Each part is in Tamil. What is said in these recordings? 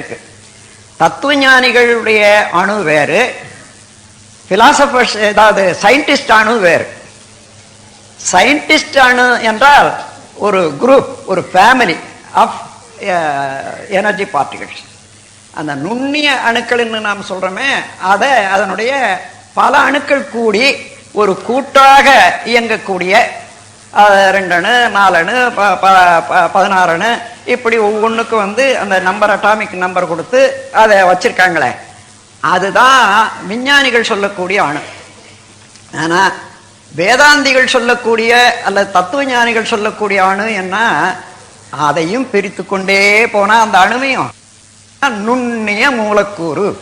இருக்கு. தத்துவஞானிகளுடைய அணு வேறு பிலாசபர்ஸ் ஏதாவது சயின்டிஸ்ட் அணு வேறு. சயின்டிஸ்ட் அணு என்றால் ஒரு குரூப் ஒரு ஃபேமிலி ஆஃப் எனர்ஜி பார்ட்டிகல்ஸ் அந்த நுண்ணிய அணுக்கள்னு நாம் சொல்றோமே அதை அதனுடைய பல அணுக்கள் கூடி ஒரு கூட்டாக இயங்கக்கூடிய ரெண்டணு நாலணு ப- ப- ப- இப்படி ஒவ்வொன்றுக்கும் வந்து அந்த நம்பர் அட்டாமிக் நம்பர் கொடுத்து அதை வச்சுருக்காங்களே. அதுதான் விஞ்ஞானிகள் சொல்லக்கூடிய அணு ஆனால் வேதாந்திகள் சொல்லக்கூடிய அல்லது தத்துவ ஞானிகள் சொல்லக்கூடிய அணு என்ன? அதையும் பிரித்து கொண்டே போனால் அந்த அணுவையும். நுண்ணிய மூலக்கூறு.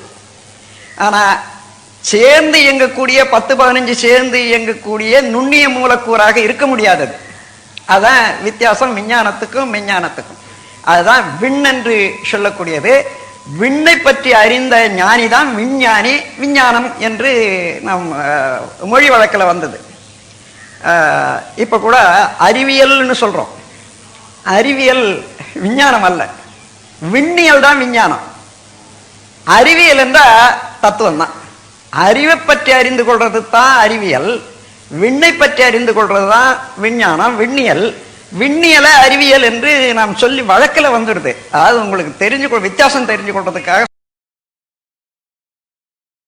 ஆனால் சேர்ந்து இயங்கக்கூடிய பத்து பதினஞ்சு சேர்ந்து இயங்கக்கூடிய நுண்ணிய மூலக்கூறாக இருக்க முடியாதது. அதான் வித்தியாசம் விஞ்ஞானத்துக்கும் விஞ்ஞானத்துக்கும். அதுதான் விண் என்று சொல்லக்கூடியது. விண்ணை பற்றி அறிந்த ஞானி தான் விஞ்ஞானி விஞ்ஞானம் என்று நம் மொழி வழக்கில் வந்தது. இப்போ கூட அறிவியல்னு சொல்கிறோம் அறிவியல் விஞ்ஞானம் அல்ல. விண்ணியல் தான் விஞ்ஞானம். அறிவியல் என்றால் தத்துவம் தான் அறிவை பற்றி அறிந்து கொள்றது தான் அறிவியல். விண்ணை பற்றி அறிந்து கொள்றது தான் விஞ்ஞானம். விண்ணியல். விண்ணியலை அறிவியல் என்று நாம் சொல்லி வழக்கில் வந்துடுது. அதாவது உங்களுக்கு தெரிஞ்சு வித்தியாசம் தெரிஞ்சு கொள்றதுக்காக